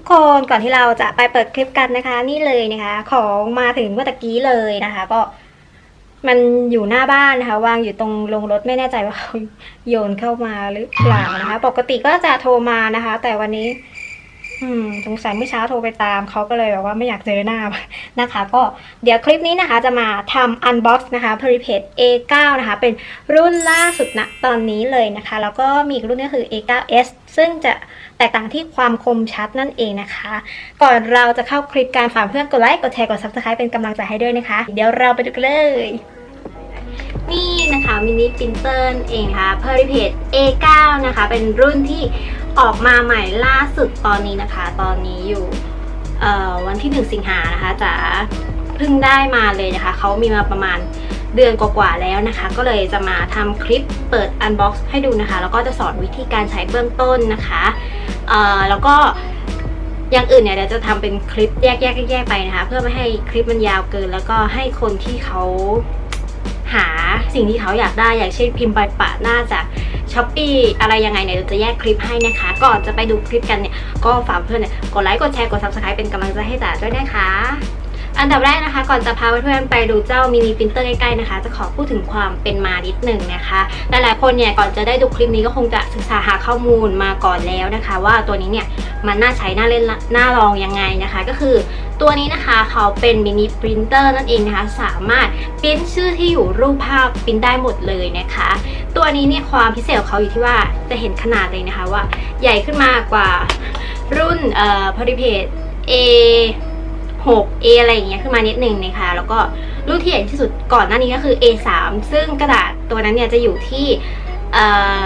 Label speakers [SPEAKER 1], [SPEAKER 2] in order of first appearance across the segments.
[SPEAKER 1] ทุกคนก่อนที่เราจะไปเปิดคลิปกันนะคะ นี่เลยนะคะ ของมาถึงเมื่อตะกี้เลยนะคะ ก็มันอยู่หน้าบ้านนะคะ วางอยู่ตรงลงรถไม่แน่ใจว่าเขาโยนเข้ามาหรือเปล่านะคะ ปกติก็จะโทรมานะคะ แต่วันนี้ อืมสงสัยเมื่อเช้าโทรไปตามเขาก็เลยแบบว่าไม่อยากเจอหน้านะคะ ก็เดี๋ยวคลิปนี้นะคะ จะมาทำ unbox นะคะ p r i p a d A9 นะคะ เป็นรุ่นล่าสุดณตอนนี้เลยนะคะ แล้วก็มีอีกรุ่นก็คือ A9s ซึ่งจะแตกต่างที่ความคมชัดนั่นเองนะคะ ก่อนเราจะเข้าคลิปการฝากเพื่อนกดไลค์ กดแชร์ กด subscribe เป็นกำลังใจให้ด้วยนะคะ เดี๋ยวเราไปดูกันเลย นี่นะคะมินิปินเตอร์เองค่ะ p e r i p a d A9 นะคะ เป็นรุ่นที่ออกมาใหม่ล่าสุดตอนนี้นะคะ ตอนนี้อยู่วันที่ 1 สิงหานะคะจะเพิ่งได้มาเลยนะคะ เขามีมาประมาณ เดือนกว่าๆแล้วนะคะ ก็เลยจะมาทำคลิปเปิด unbox ให้ดูนะคะ แล้วก็จะสอนวิธีการใช้เบื้องต้นนะคะแล้วก็อย่างอื่นเนี่ยเดี๋ยวจะทำเป็นคลิปแยกๆแยกๆไปนะคะ เพื่อไม่ให้คลิปมันยาวเกิน แล้วก็ให้คนที่เขาหาสิ่งที่เขาอยากได้ อย่างเช่นพิมพ์ใบปะหน้าจากช้อปปี้อะไรยังไงเนี่ยเดี๋ยวจะแยกคลิปให้นะคะ ก่อนจะไปดูคลิปกันเนี่ย ก็ฝากเพื่อนเนี่ยกดไลค์กดแชร์กด subscribe เป็นกำลังใจให้จ๋าด้วยนะคะ อันดับแรกนะคะ ก่อนจะพาเพื่อนๆไปดูเจ้ามินิปรินเตอร์ใกล้ๆนะคะ จะขอพูดถึงความเป็นมานิดหนึ่งนะคะหลายๆคนเนี่ยก่อนจะได้ดูคลิปนี้ก็คงจะศึกษาหาข้อมูลมาก่อนแล้วนะคะ ว่าตัวนี้เนี่ยมันน่าใช้น่าเล่นน่าลองยังไงนะคะ ก็คือตัวนี้นะคะเขาเป็นมินิปรินเตอร์นั่นเองนะคะสามารถปริ้นชื่อที่อยู่รูปภาพปริ้นได้หมดเลยนะคะ ตัวนี้เนี่ยความพิเศษของเขาอยู่ที่ว่าจะเห็นขนาดเลยนะคะว่า ใหญ่ขึ้นมากกว่ารุ่นเอ่อพอดีเพจ A 6 A อะไรอย่างเงี้ยขึ้นมานิดนึงนะคะ แล้วก็รุ่นที่ใหญ่ที่สุดก่อนหน้านี้ก็คือ A3 ซึ่งกระดาษตัวนั้นเนี่ยจะอยู่ที่เอ่อ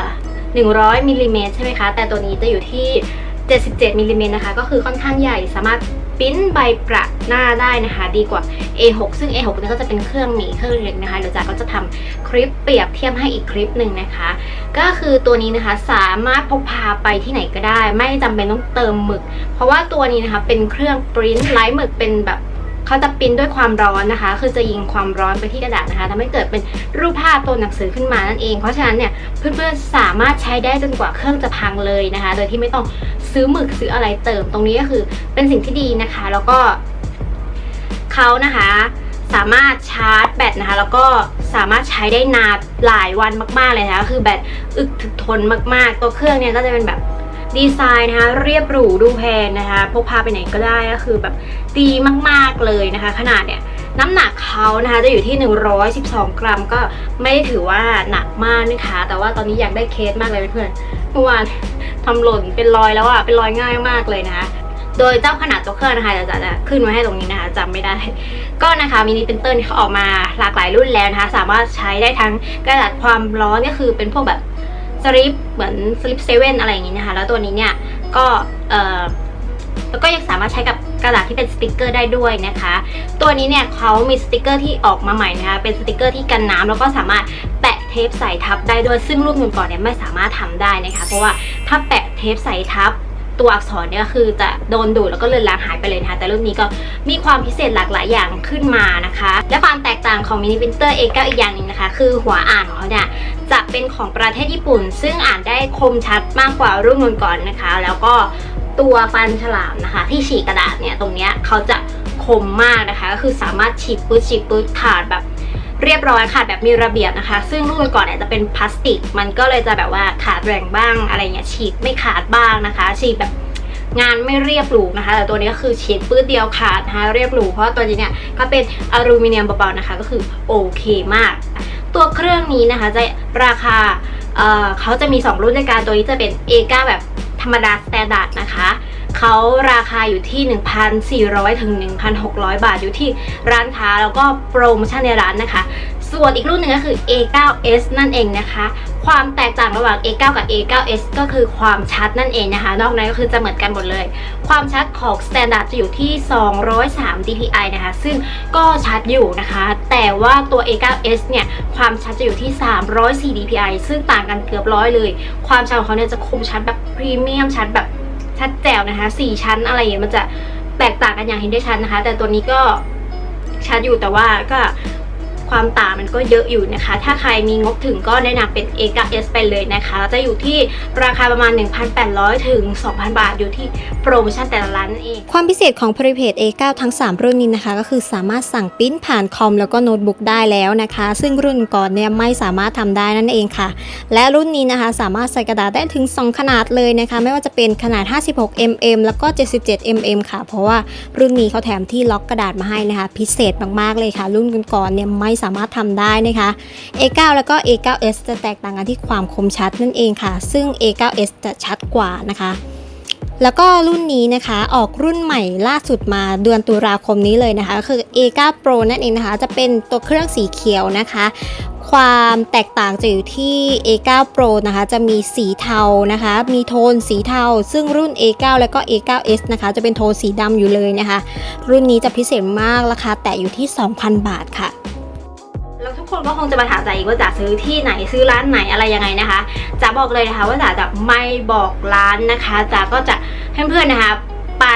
[SPEAKER 1] 100มิลลิเมตรใช่ไหมคะ แต่ตัวนี้จะอยู่ที่ 77มิลลิเมตรนะคะ ก็คือค่อนข้างใหญ่สามารถ ปริ้นใบประหน้าได้นะคะ ดีกว่า A6 ซึ่ง A6 เนี่ยก็จะเป็นเครื่องหมีเครื่องเล็กนะคะเดี๋ยวจ๋าก็จะทำคลิปเปรียบเทียบให้อีกคลิปหนึ่งนะคะ ก็คือตัวนี้นะคะสามารถพกพาไปที่ไหนก็ได้ ไม่จำเป็นต้องเติมหมึก เพราะว่าตัวนี้นะคะเป็นเครื่องปริ้นไร้หมึกเป็นแบบ เขาจะปิ้นด้วยความร้อนนะคะ คือจะยิงความร้อนไปที่กระดาษนะคะทำให้เกิดเป็นรูปภาพตัวหนังสือขึ้นมานั่นเอง เพราะฉะนั้นเนี่ยเพื่อนๆสามารถใช้ได้จนกว่าเครื่องจะพังเลยนะคะ โดยที่ไม่ต้องซื้อหมึกซื้ออะไรเติม ตรงนี้ก็คือเป็นสิ่งที่ดีนะคะ แล้วก็เขานะคะสามารถชาร์จแบตนะคะ แล้วก็สามารถใช้ได้นานหลายวันมากๆเลยนะคะ คือแบตอึดถึกทนมากๆ ตัวเครื่องเนี่ยก็จะเป็นแบบ ดีไซน์นะคะเรียบหรูดูแพงนะคะพกพาไปไหนก็ได้ก็คือแบบดีมากๆเลยนะคะ ขนาดเนี่ยน้ำหนักเขานะคะจะอยู่ที่ 112 กรัมก็ไม่ได้ถือว่าหนักมากนะคะ แต่ว่าตอนนี้อยากได้เคสมากเลยเพื่อนเมื่อวานทำหล่นเป็นรอยแล้วอะเป็นรอยง่ายมากเลยนะคะโดยเจ้าขนาดตัวเครื่องนะคะเดี๋ยวจะจะขึ้นไว้ให้ตรงนี้นะคะจำไม่ได้ ก็นะคะมินิปรินเตอร์เขาออกมาหลากหลายรุ่นแล้วนะคะ สามารถใช้ได้ทั้งกระดาษความร้อนก็คือเป็นพวกแบบ สลิปเหมือนสลิปเซเว่นอะไรอย่างงี้นะคะ แล้วตัวนี้เนี่ยก็เอ่อแล้วก็ยังสามารถใช้กับกระดาษที่เป็นสติกเกอร์ได้ด้วยนะคะ ตัวนี้เนี่ยเขามีสติกเกอร์ที่ออกมาใหม่นะคะ เป็นสติกเกอร์ที่กันน้ำแล้วก็สามารถแปะเทปใส่ทับได้ด้วย ซึ่งรุ่นก่อนๆเนี่ยไม่สามารถทำได้นะคะ เพราะว่าถ้าแปะเทปใส่ทับ ตัวอักษรเนี่ยคือจะโดนดูดแล้วก็เลือนลางหายไปเลยนะคะ แต่รุ่นนี้ก็มีความพิเศษหลากหลายอย่างขึ้นมานะคะ และความแตกต่างของมินิพิมพ์เตอร์ A9 อีกอย่างหนึ่งนะคะ คือหัวอ่านของเขาเนี่ยจะเป็นของประเทศญี่ปุ่น ซึ่งอ่านได้คมชัดมากกว่ารุ่นก่อนๆนะคะ แล้วก็ตัวฟันฉลามนะคะ ที่ฉีกกระดาษเนี่ยตรงเนี้ยเขาจะคมมากนะคะ ก็คือสามารถฉีกปื๊ดฉีกปื๊ดขาดแบบ เรียบร้อยขาดแบบมีระเบียบนะคะ ซึ่งรุ่นก่อนเนี่ยจะเป็นพลาสติก มันก็เลยจะแบบว่าขาดแรงบ้างอะไรเงี้ยฉีกไม่ขาดบ้างนะคะ ฉีกแบบงานไม่เรียบหรูนะคะ แต่ตัวนี้ก็คือฉีกปื้ดเดียวขาดนะคะเรียบหรูเพราะว่าตัวนี้เนี่ยก็เป็นอลูมิเนียมเบาๆนะคะ ก็คือโอเคมาก ตัวเครื่องนี้นะคะจะราคาเเขาจะมี 2 รุ่นด้วยกันตัวนี้จะเป็น A9 แบบธรรมดาสแตนดาร์ดนะคะ เขาราคาอยู่ที่ 1,400 ถึง 1,600 บาทอยู่ที่ร้านค้าแล้วก็โปรโมชั่นในร้านนะคะ ส่วนอีกรุ่นหนึ่งก็คือ A9s นั่นเองนะคะ ความแตกต่างระหว่าง A9 กับ A9s ก็คือความชัดนั่นเองนะคะ นอกนั้นก็คือจะเหมือนกันหมดเลย ความชัดของ Standard จะอยู่ที่ 203 dpi นะคะ ซึ่งก็ชัดอยู่นะคะ แต่ว่าตัว A9s เนี่ยความชัดจะอยู่ที่ 304 dpi ซึ่งต่างกันเกือบร้อยเลย ความชัดของเขาเนี่ยจะคมชัดแบบพรีเมียมชัดแบบ ชัดแจ๋วนะคะสี่ชั้นอะไรอย่างเงี้ยมันจะแตกต่างกันอย่างเห็นได้ชัดนะคะ แต่ตัวนี้ก็ชัดอยู่แต่ว่าก็ ความต่างมันก็เยอะอยู่นะคะ ถ้าใครมีงบถึงก็แนะนำเป็น A9S ไปเลยนะคะ จะอยู่ที่ราคาประมาณ 1,800 ถึง 2,000 บาทอยู่ที่โปรโมชั่นแต่ละร้านนั่นเอง
[SPEAKER 2] ความพิเศษของ Prepaid A9 ทั้ง 3 รุ่นนี้นะคะ ก็คือสามารถสั่งปิ้นผ่านคอมแล้วก็โน้ตบุ๊กได้แล้วนะคะ ซึ่งรุ่นก่อนเนี่ยไม่สามารถทำได้นั่นเองค่ะ และรุ่นนี้นะคะสามารถใส่กระดาษได้ถึง 2 ขนาดเลยนะคะ ไม่ว่าจะเป็นขนาด 56 mm แล้วก็ 77 mm ค่ะ เพราะว่ารุ่นนี้เขาแถมที่ล็อกกระดาษมาให้นะคะ พิเศษมากๆเลยค่ะ รุ่นก่อนๆเนี่ยไม่สามารถทำได้นะคะ A9 แล้วก็ A9S จะแตกต่างกันที่ความคมชัดนั่นเองค่ะ ซึ่ง A9S จะชัดกว่านะคะแล้วก็รุ่นนี้นะคะออกรุ่นใหม่ล่าสุดมาเดือนตุลาคมนี้เลยนะคะก็คือ A9 Pro นั่นเองนะคะ จะเป็นตัวเครื่องสีเขียวนะคะ ความแตกต่างจะอยู่ที่ A9 Pro นะคะ จะมีสีเทานะคะ มีโทนสีเทา ซึ่งรุ่น A9 แล้วก็ A9S นะคะ จะเป็นโทนสีดำอยู่เลยนะคะ รุ่นนี้จะพิเศษมากราคาแตะอยู่ที่ 2,000 บาทค่ะ
[SPEAKER 1] แล้วทุกคนก็คงจะมาถามจ๋าอีกว่าจ๋าซื้อที่ไหนซื้อร้านไหนอะไรยังไงนะคะจ๋าบอกเลยนะคะ ว่าจ๋าจะไม่บอกร้านนะคะจ๋าก็จะให้เพื่อนๆนะคะไป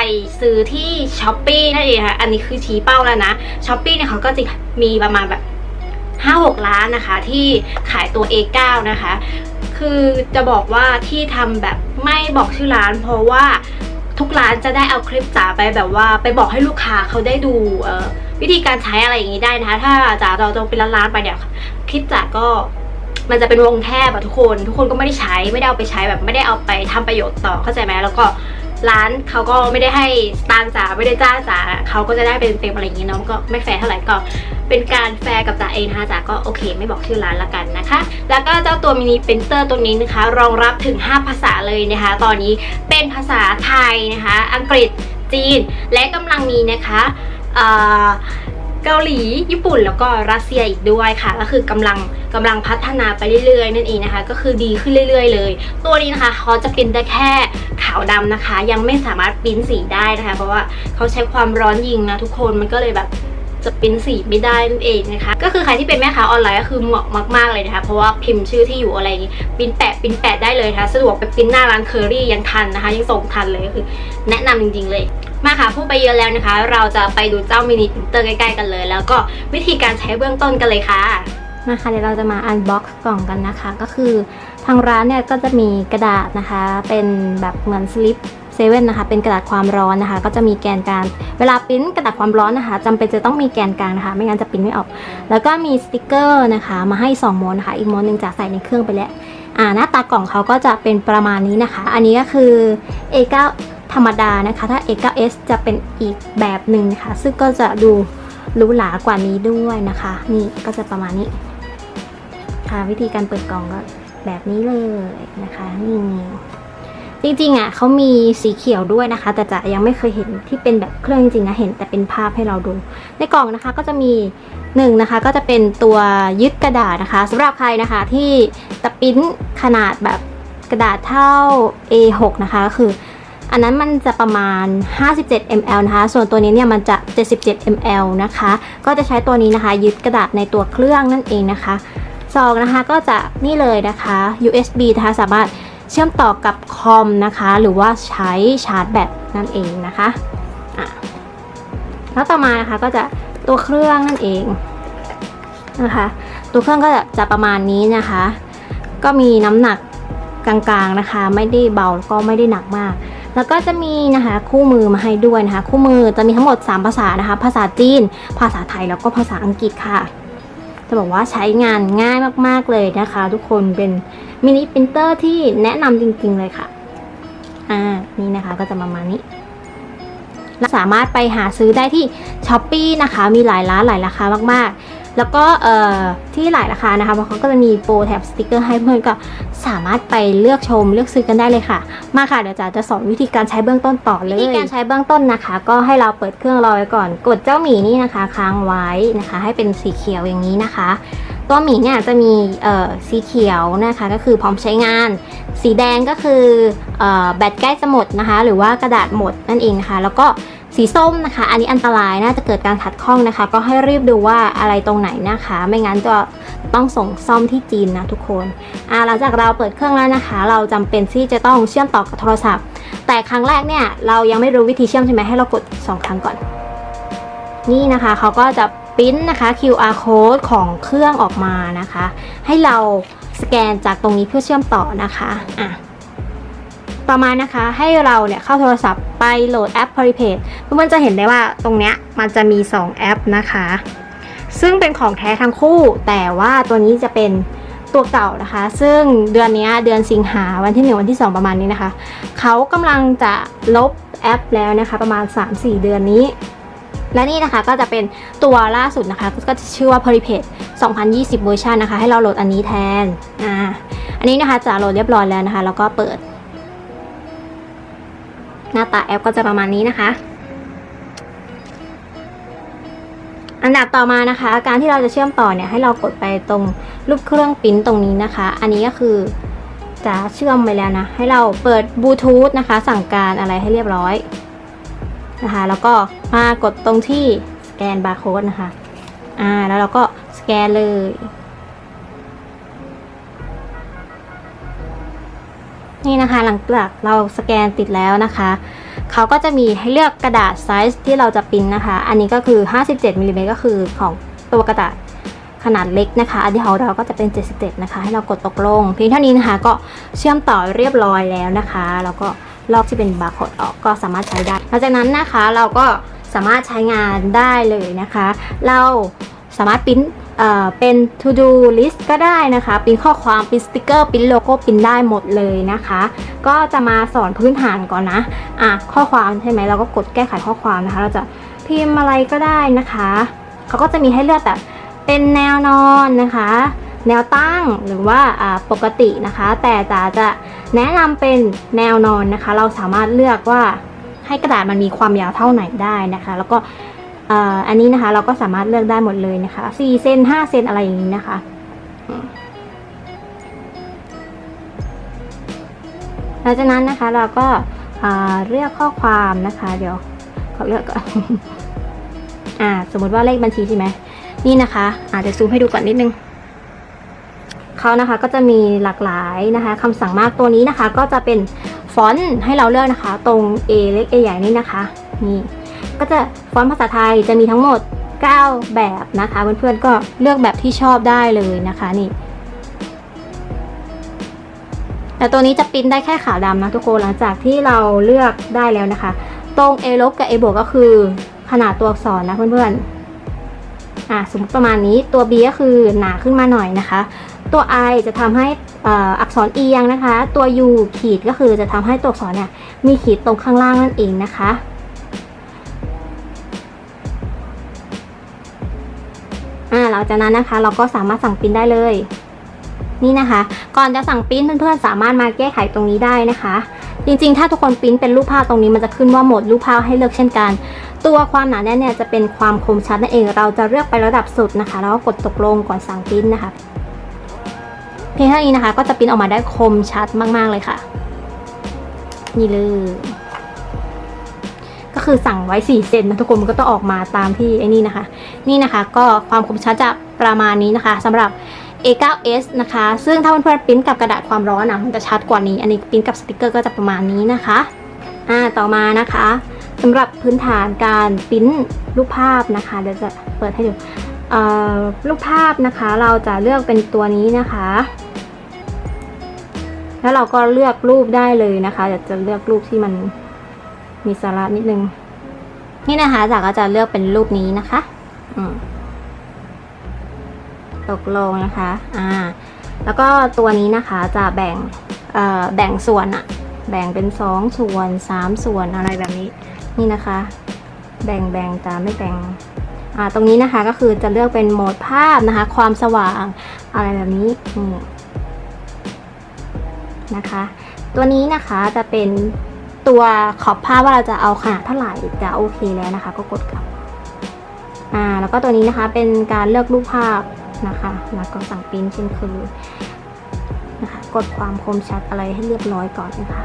[SPEAKER 1] ซื้อที่ช้อปปีนั่นเองค่ะอันนี้คือชี้เป้าแล้วนะช้อปปีเนี่ยเขาก็จะมีประมาณแบบห้าหกร้านนะคะที่ขายตัว A9 นะคะ คือจะบอกว่าที่ทำแบบไม่บอกชื่อร้าน เพราะว่าทุกร้านจะได้เอาคลิปจ๋าไปแบบว่า ไปบอกให้ลูกค้าเขาได้ดูเออ วิธีการใช้อะไรอย่างนี้ได้นะคะ ถ้าจ๋าเราจะเป็นร้านๆไปเนี่ยคลิปจ๋าก็มันจะเป็นวงแทบอะทุกคน ทุกคนก็ไม่ได้ใช้ไม่ได้เอาไปใช้แบบไม่ได้เอาไปทำประโยชน์ต่อเข้าใจไหมแล้วก็ร้านเขาก็ไม่ได้ให้สตางจ๋าไม่ได้จ้างจ๋าเขาก็จะได้เป็นเต็มอะไรอย่างนี้เนาะก็ไม่แฟร์เท่าไหร่ก็เป็นการแฟร์กับจ๋าเองนะคะจ๋าก็โอเค ไม่บอกชื่อร้านละกันนะคะ แล้วก็เจ้าตัวมินิปรินเตอร์ตัวนี้นะคะ รองรับถึง 5 ภาษาเลยนะคะ ตอนนี้เป็นภาษาไทยนะคะ อังกฤษจีนและกำลังมีนะคะ เกาหลีญี่ปุ่นแล้วก็รัสเซียอีกด้วยค่ะ ก็คือกำลังกำลังพัฒนาไปเรื่อยๆนั่นเองนะคะ ก็คือดีขึ้นเรื่อย ๆ เลย ตัวนี้นะคะเขาจะปิ้นได้แค่ขาวดำนะคะ ยังไม่สามารถปิ้นสีได้นะคะ เพราะว่าเขาใช้ความร้อนยิงนะทุกคนมันก็เลยแบบจะปิ้นสีไม่ได้นั่นเองนะคะ ก็คือใครที่เป็นแม่ค้าออนไลน์ก็คือเหมาะมากๆเลยนะคะ เพราะว่าพิมพ์ชื่อที่อยู่อะไรนี้ปิ้นแปะปิ้นแปะได้เลยนะคะสะดวกไปปิ้นหน้าร้านเคอรี่ยังทันนะคะ ยังส่งทันเลยก็คือ แนะนำจริง ๆ เลย มาค่ะพูดไปเยอะแล้วนะคะ เราจะไปดูเจ้ามินิปรินเตอร์ใกล้ๆกันเลย แล้วก็วิธีการใช้เบื้องต้นกันเลยค่ะ
[SPEAKER 2] มาค่ะเดี๋ยวเราจะมาอันบ็อกซ์กล่องกันนะคะ ก็คือทางร้านเนี่ยก็จะมีกระดาษนะคะ เป็นแบบเหมือนสลิปเซเว่นนะคะ เป็นกระดาษความร้อนนะคะ ก็จะมีแกนกลางเวลาปริ้นกระดาษความร้อนนะคะจำเป็นจะต้องมีแกนกลางนะคะ ไม่งั้นจะปริ้นไม่ออก แล้วก็มีสติกเกอร์นะคะ มาให้2ม้วนนะคะ อีกม้วนหนึ่งจะใส่ในเครื่องไปแล้วอ่าหน้าตากล่องเขาก็จะเป็นประมาณนี้นะคะ อันนี้ก็คือ A9 ธรรมดานะคะ ถ้า A9S จะเป็นอีกแบบหนึ่งนะคะซึ่งก็จะดูหรูหรากว่านี้ด้วยนะคะ นี่ก็จะประมาณนี้ ค่ะวิธีการเปิดกล่องก็แบบนี้เลยนะคะนี่จริงๆอะเขามีสีเขียวด้วยนะคะ แต่จะยังไม่เคยเห็นที่เป็นแบบเครื่องจริงๆนะเห็นแต่เป็นภาพให้เราดู ในกล่องนะคะก็จะมีหนึ่งนะคะ ก็จะเป็นตัวยึดกระดาษนะคะสำหรับใครนะคะที่จะปิ้นขนาดแบบกระดาษเท่า A6 นะคะก็คือ อันนั้นมันจะประมาณ 57 ml นะคะ ส่วนตัวนี้เนี่ยมันจะ 77 ml นะคะ ก็จะใช้ตัวนี้นะคะ ยึดกระดาษในตัวเครื่องนั่นเองนะคะซองนะคะก็จะนี่เลยนะคะ USB นะคะสามารถเชื่อมต่อกับคอมนะคะ หรือว่าใช้ชาร์จแบตนั่นเองนะคะะแล้วต่อมานะคะก็จะตัวเครื่องนั่นเองนะคะ ตัวเครื่องก็จะประมาณนี้นะคะ ก็มีน้ำหนักกลางๆนะคะ ไม่ได้เบาแล้วก็ไม่ได้หนักมาก แล้วก็จะมีนะคะคู่มือมาให้ด้วยนะคะ คู่มือจะมีทั้งหมด 3 ภาษานะคะ ภาษาจีน ภาษาไทยแล้วก็ภาษาอังกฤษค่ะ จะบอกว่าใช้งานง่ายมากๆเลยนะคะ ทุกคนเป็นมินิปรินเตอร์ที่แนะนำจริงๆเลยค่ะอ่านี่นะคะก็จะประมาณนี้และสามารถไปหาซื้อได้ที่ช้อปปีนะคะ มีหลายร้านหลายราคามากๆ แล้วก็เอ่อที่หลายราคานะคะเพราะเขาก็จะมีโปรแถบสติกเกอร์ให้เพื่อนก็สามารถไปเลือกชมเลือกซื้อกันได้เลยค่ะ มาค่ะเดี๋ยวจ๋าจะสอนวิธีการใช้เบื้องต้นต่อเลยวิธีการใช้เบื้องต้นนะคะ ก็ให้เราเปิดเครื่องรอไว้ก่อน กดเจ้าหมีนี่นะคะ ค้างไว้นะคะ ให้เป็นสีเขียวอย่างนี้นะคะตัวหมีเนี่ยจะมีเอ่อสีเขียวนะคะก็คือพร้อมใช้งาน สีแดงก็คือเอ่อแบตใกล้จะหมดนะคะ หรือว่ากระดาษหมดนั่นเองนะคะ แล้วก็ สีส้มนะคะ อันนี้อันตรายน่าจะเกิดการขัดข้องนะคะ ก็ให้รีบดูว่าอะไรตรงไหนนะคะ ไม่งั้นจะต้องส่งซ่อมที่จีนนะทุกคนอ่าหลังจากเราเปิดเครื่องแล้วนะคะ เราจำเป็นที่จะต้องเชื่อมต่อกับโทรศัพท์ แต่ครั้งแรกเนี่ยเรายังไม่รู้วิธีเชื่อมใช่ไหมให้เรากดสองครั้งก่อน นี่นะคะเขาก็จะปริ้นนะคะ QR code ของเครื่องออกมานะคะ ให้เราสแกนจากตรงนี้เพื่อเชื่อมต่อนะคะอะ ต่อมานะคะให้เราเนี่ยเข้าโทรศัพท์ไปโหลดแอป p o l y p a y เพื่อนจะเห็นได้ว่าตรงเนี้ยมันจะมี 2 แอปนะคะ ซึ่งเป็นของแท้ทั้งคู่ แต่ว่าตัวนี้จะเป็นตัวเก่านะคะ ซึ่งเดือนเนี้ยเดือนสิงหาวันที่ 1 วันที่ 2 ประมาณนี้นะคะ เขากำลังจะลบแอปแล้วนะคะ ประมาณ 3-4 เดือนนี้ และนี่นะคะก็จะเป็นตัวล่าสุดนะคะ ก็จะชื่อว่า p o l y p a d 2020 เวอร์ชันนะคะ ให้เราโหลดอันนี้แทนอ่าอันนี้นะคะจะโหลดเรียบร้อยแล้วนะคะ แล้วก็เปิด หน้าตาแอปก็จะประมาณนี้นะคะ อันดับต่อมานะคะ การที่เราจะเชื่อมต่อเนี่ยให้เรากดไปตรงรูปเครื่องปิ้นตรงนี้นะคะ อันนี้ก็คือจะเชื่อมไปแล้วนะ ให้เราเปิดบลูทูธนะคะ สั่งการอะไรให้เรียบร้อยนะคะ แล้วก็มากดตรงที่สแกนบาร์โค้ดนะคะ อ่า แล้วเราก็สแกนเลย นี่นะคะ หลังจากเราสแกนติดแล้วนะคะเขาก็จะมีให้เลือกกระดาษไซส์ที่เราจะปริ้นนะคะ อันนี้ก็คือ 57มิลลิเมตรก็คือของตัวกระดาษขนาดเล็กนะคะ อันที่ของเราก็จะเป็น 77 นะคะ ให้เรากดตกลง เพียงเท่านี้นะคะ ก็เชื่อมต่อเรียบร้อยแล้วนะคะ แล้วก็ลอกที่เป็นบาร์โค้ดออกก็สามารถใช้ได้ หลังจากนั้นนะคะเราก็สามารถใช้งานได้เลยนะคะ เราสามารถปริ้น เป็น to do list ก็ได้นะคะปิ้นข้อความปิ้นสติกเกอร์ปิ้นโลโก้ปิ้นได้หมดเลยนะคะ ก็จะมาสอนพื้นฐานก่อนนะอะข้อความใช่ไหมเราก็กดแก้ไขข้อความนะคะ เราจะพิมพ์อะไรก็ได้นะคะเขาก็จะมีให้เลือกแบบเป็นแนวนอนนะคะ แนวตั้งหรือว่าปกตินะคะ แต่จ๋าจะแนะนำเป็นแนวนอนนะคะ เราสามารถเลือกว่าให้กระดาษมันมีความยาวเท่าไหนได้นะคะ แล้วก็ อันนี้นะคะเราก็สามารถเลือกได้หมดเลยนะคะ4เซน5เซนอะไรอย่างนี้นะคะหลังจากนั้นนะคะเราก็เลือกข้อความนะคะ เดี๋ยวขอเลือกก่อนอ่า สมมติว่าเลขบัญชีใช่ไหมนี่นะคะอาจจะเดี๋ยวซูมให้ดูก่อนนิดนึงเขานะคะก็จะมีหลากหลายนะคะคำสั่งมากตัวนี้นะคะ ก็จะเป็นฟอนต์ให้เราเลือกนะคะ ตรง A เล็ก A ใหญ่นี่นะคะ นี่ ก็จะฟอนต์ภาษาไทยจะมีทั้งหมด 9 แบบนะคะเพื่อนๆก็เลือกแบบที่ชอบได้เลยนะคะนี่แต่ตัวนี้จะปริ้นได้แค่ขาวดำนะทุกคนหลังจากที่เราเลือกได้แล้วนะคะ ตรง A ลบกับ A บวกก็คือขนาดตัวอักษรนะเพื่อนๆอะสมมติประมาณนี้ตัว B ก็คือหนาขึ้นมาหน่อยนะคะ ตัว I จะทำให้อ่ออักษรเอียงนะคะ ตัว U ขีดก็คือจะทำให้ตัวอักษรเนี่ยมีขีดตรงข้างล่างนั่นเองนะคะ อ่าหลังจากนั้นนะคะ เราก็สามารถสั่งปิ้นได้เลย นี่นะคะ ก่อนจะสั่งปิ้นเพื่อนๆสามารถมาแก้ไขตรงนี้ได้นะคะ จริงๆ ถ้าทุกคนปิ้นเป็นรูปภาพตรงนี้มันจะขึ้นว่าโหมดรูปภาพให้เลือกเช่นกัน ตัวความหนาแน่นเนี่ยจะเป็นความคมชัดนั่นเอง เราจะเลือกไประดับสุดนะคะ แล้วก็กดตกลงก่อนสั่งปิ้นนะคะ เพียงเท่านี้นะคะ ก็จะปิ้นออกมาได้คมชัดมาก ๆเลยค่ะ นี่เลย คือสั่งไว้4เซนนะทุกคนมันก็ต้องออกมาตามที่ไอ้นี่นะคะ นี่นะคะก็ความคมชัดจะประมาณนี้นะคะสำหรับ A9s นะคะ ซึ่งถ้าเพื่อนๆปริ้นกับกระดาษความร้อนนะมันจะชัดกว่านี้ อันนี้ปริ้นกับสติกเกอร์ก็จะประมาณนี้นะคะ อ่า ต่อมานะคะสำหรับพื้นฐานการปริ้นรูปภาพนะคะ เดี๋ยวจะเปิดให้ดูเอ่อรูปภาพนะคะ เราจะเลือกเป็นตัวนี้นะคะ แล้วเราก็เลือกรูปได้เลยนะคะเดี๋ยวจะเลือกรูปที่มัน มีสาระนิดนึง นี่นะคะจากก็จะเลือกเป็นรูปนี้นะคะตกลงนะคะอ่าแล้วก็ตัวนี้นะคะจะแบ่งแบ่งส่วนอะแบ่งเป็นสองส่วนสามส่วนอะไรแบบนี้ นี่นะคะ แบ่งแบ่งแต่ไม่แบ่งอ่าตรงนี้นะคะก็คือจะเลือกเป็นโหมดภาพนะคะ ความสว่างอะไรแบบนี้นี่นะคะ ตัวนี้นะคะจะเป็น ตัวขอบภาว่าเราจะเอาขนาดเท่าไหร่จะโอเคแล้วนะคะ ก็กดกลับอ่าแล้วก็ตัวนี้นะคะเป็นการเลือกรูปภาพนะคะ แล้วก็สั่งปริ้นเช่นเคยนะคะกดความคมชัดอะไรให้เรียบร้อยก่อนนะคะ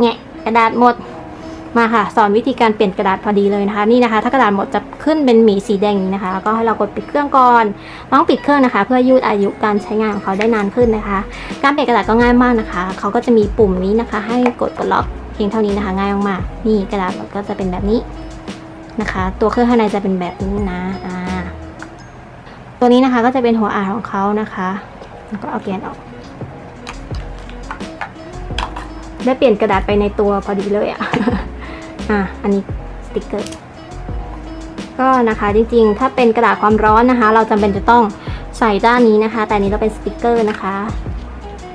[SPEAKER 2] เนี่ยกระดาษหมดมาค่ะ สอนวิธีการเปลี่ยนกระดาษพอดีเลยนะคะ นี่นะคะ ถ้ากระดาษหมดจะ ขึ้นเป็นหมีสีแดงนะคะแล้วก็ให้เรากดปิดเครื่องก่อนต้องปิดเครื่องนะคะ เพื่อยืดอายุการใช้งานของเขาได้นานขึ้นนะคะ การเปลี่ยนกระดาษก็ง่ายมากนะคะเขาก็จะมีปุ่มนี้นะคะ ให้กดกดล็อกเพียงเท่านี้นะคะ ง่ายมากๆนี่กระดาษมันก็จะเป็นแบบนี้นะคะ ตัวเครื่องข้างในจะเป็นแบบนี้นะอ่าตัวนี้นะคะก็จะเป็นหัวอ่านของเขานะคะแล้วก็เอาแกนออกได้เปลี่ยนกระดาษไปในตัวพอดีเลยอะ อะ อันนี้สติกเกอร์ ก็นะคะจริงๆ ถ้าเป็นกระดาษความร้อนนะคะ เราจำเป็นจะต้องใส่ด้านนี้นะคะ แต่นี้เราเป็นสติกเกอร์นะคะ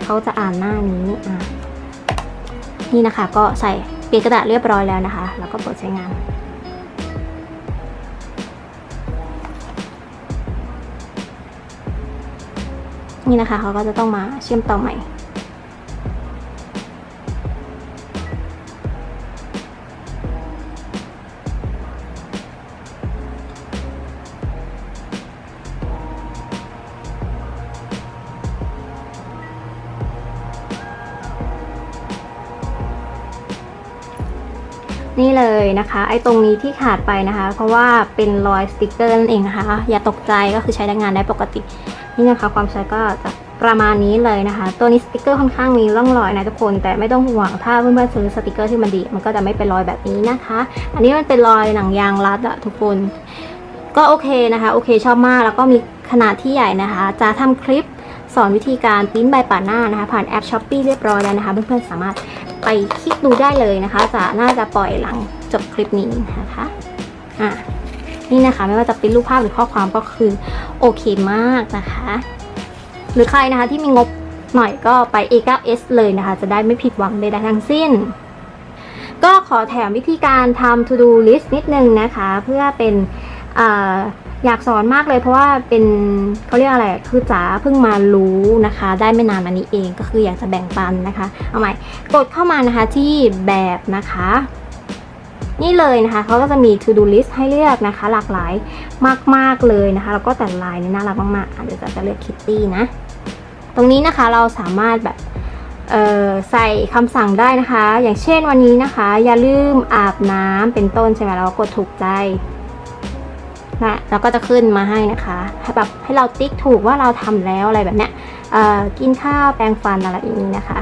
[SPEAKER 2] เขาจะอ่านหน้านี้อะนี่นะคะ ก็ใส่เปลี่ยนกระดาษเรียบร้อยแล้วนะคะ แล้วก็เปิดใช้งาน นี่นะคะเขาก็จะต้องมาเชื่อมต่อใหม่ นี่เลยนะคะ ไอ้ตรงนี้ที่ขาดไปนะคะ เพราะว่าเป็นรอยสติกเกอร์นั่นเองนะคะ อย่าตกใจก็คือใช้ได้งานได้ปกติ นี่นะคะความใช้ก็จะประมาณนี้เลยนะคะ ตัวนี้สติกเกอร์ค่อนข้างมีร่องรอยนะทุกคน แต่ไม่ต้องห่วงถ้าเพื่อนๆซื้อสติกเกอร์ที่มันดี มันก็จะไม่เป็นรอยแบบนี้นะคะ อันนี้มันเป็นรอยหนังยางรัดอะทุกคน ก็โอเคนะคะ โอเคชอบมากแล้วก็มีขนาดที่ใหญ่นะคะ จะทำคลิปสอนวิธีการปิ้นใบป่าหน้านะคะ ผ่านแอป s h อ p e e เรียบร้อยแล้วนะคะ เพื่อนๆสามารถไปคลิกดูได้เลยนะคะ จะน่าจะปล่อยหลัง จบคลิปนี้นะคะอะนี่นะคะไม่ว่าจะเป็นรูปภาพหรือข้อความก็คือโอเคมากนะคะ หรือใครนะคะที่มีงบหน่อยก็ไป A9S เลยนะคะ จะได้ไม่ผิดหวังใดๆทั้งสิ้น ก็ขอแถมวิธีการทำ to do list นิดนึงนะคะ เพื่อเป็นออยากสอนมากเลยเพราะว่าเป็นเขาเรียกอะไรคือจ๋าเพิ่งมารู้นะคะ ได้ไม่นานมานี้เองก็คืออยากจะแบ่งปันนะคะ เอาใหม่กดเข้ามานะคะที่แบบนะคะ นี่เลยนะคะเขาก็จะมี to do list ให้เลือกนะคะ หลากหลายมาก ๆ เลยนะคะ แล้วก็แต่ลายนี่น่ารักมากๆเดี๋ยวจะจะเลือกคิตตี้นะ ตรงนี้นะคะเราสามารถแบบใส่คำสั่งได้นะคะ อย่างเช่นวันนี้นะคะ อย่าลืมอาบน้ำเป็นต้นใช่ไหมเราก็กดถูกใจนะแล้วก็จะขึ้นมาให้นะคะให้แบบให้เราติ๊กถูกว่าเราทำแล้วอะไรแบบเนี้ยกินข้าวแปรงฟันอะไรอย่างนี้นะคะ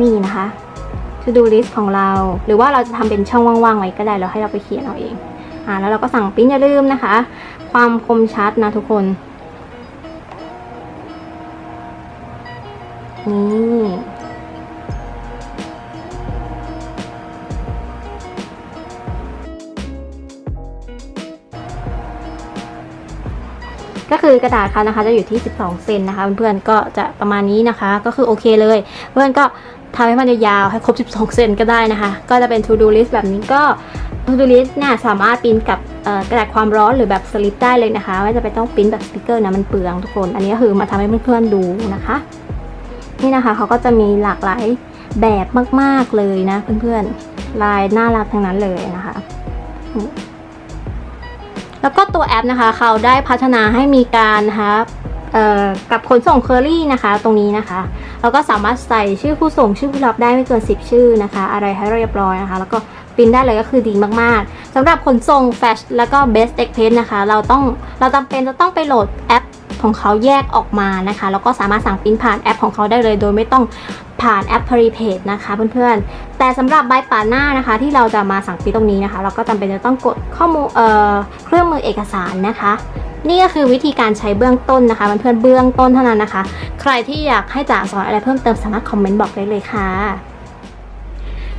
[SPEAKER 2] นี่นะคะ to do list ของเรา หรือว่าเราจะทำเป็นช่องว่างๆไว้ก็ได้แล้วให้เราไปเขียนเอาเองอ่าแล้วเราก็สั่งปิ้นอย่าลืมนะคะ ความคมชัดนะทุกคนนี่ก็คือกระดาษเขานะคะจะอยู่ที่ 12 เซนนะคะ เพื่อนๆก็จะประมาณนี้นะคะ ก็คือโอเคเลย เพื่อนก็ ทำให้มันยาวๆให้ครบ 12 เซนก็ได้นะคะ ก็จะเป็น to do list แบบนี้ก็ to do list เนี่ยสามารถปริ้นกับกระดาษความร้อนหรือแบบสลิปได้เลยนะคะ ไม่จะไปนต้องปริ้นแบบสติกเกอร์นะมันเปลืองทุกคน อันนี้ก็คือมาทำให้เพื่อนๆดูนะคะ นี่นะคะเขาก็จะมีหลากหลายแบบมากๆเลยนะเพื่อนๆลายน่ารักทั้งนั้นเลยนะคะแล้วก็ตัวแอปนะคะ เขาได้พัฒนาให้มีการนะคะกับขนส่งเคอรี่นะคะ ตรงนี้นะคะ เราก็สามารถใส่ชื่อผู้ส่งชื่อผู้รับได้ไม่เกิน 10 ชื่อนะคะ อะไรให้เรียบร้อยนะคะ แล้วก็ปริ้นได้เลยก็คือดีมากๆสำหรับขนส่ง Flash แล้วก็ Best Express นะคะ เราต้องเราจำเป็นจะต้องไปโหลดแอปของเขาแยกออกมานะคะ แล้วก็สามารถสั่งปริ้นผ่านแอปของเขาได้เลย โดยไม่ต้องผ่านแอป Prepaid นะคะเพื่อนๆ แต่สำหรับใบป่าหน้านะคะ ที่เราจะมาสั่งปริ้นตรงนี้นะคะ เราก็จำเป็นจะต้องกดข้อมูลเอ่อเครื่องมือเอกสารนะคะ นี่ก็คือวิธีการใช้เบื้องต้นนะคะเพื่อนๆเบื้องต้นเท่านั้นนะคะ ใครที่อยากให้จ๋าสอนอะไรเพิ่มเติมสามารถคอมเมนต์บอกได้เลยค่ะ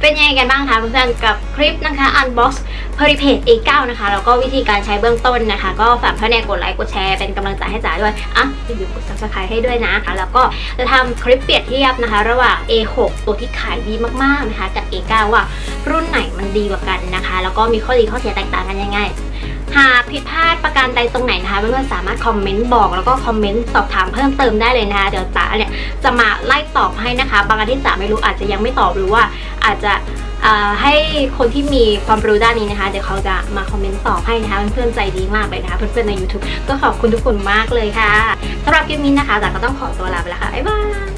[SPEAKER 2] เป็นยังไงกันบ้างคะเพื่อนๆกับคลิปนะคะ unbox p r i p a d A9 นะคะแล้วก็วิธีการใช้เบื้องต้นนะคะ ก็ฝากเพื่อนๆกดไลค์กดแชร์เป็นกำลังใจให้จ๋าด้วยอะอย่าลืมกด subscribe ให้ด้วยนะ แล้วก็จะทำคลิปเปรียบเทียบนะคะ ระหว่าง A6 ตัวที่ขายดีมากๆนะคะ กับ A9 ว่ารุ่นไหนมันดีกว่ากันนะคะ แล้วก็มีข้อดีข้อเสียแตกต่างกันยังไง หากผิดพลาดประการใดตรงไหนนะคะเพื่อนๆสามารถคอมเมนต์บอกแล้วก็คอมเมนต์สอบถามเพิ่มเติมได้เลยนะคะเดี๋ยวจ๋าเนี่ยจะมาไล่ตอบให้นะคะ บางอันที่จ๋าไม่รู้อาจจะยังไม่ตอบหรือว่าอาจจะให้คนที่มีความรู้ด้านนี้นะคะ เดี๋ยวเขาจะมาคอมเมนต์ตอบให้นะคะเพื่อนๆใจดีมากเลยนะคะเพื่อนๆใน YouTube ก็ขอบคุณทุกคนมากเลยค่ะสำหรับคลิปนี้นะคะจ๋าก็ต้องขอตัวลาไปแล้วค่ะบ๊ายบาย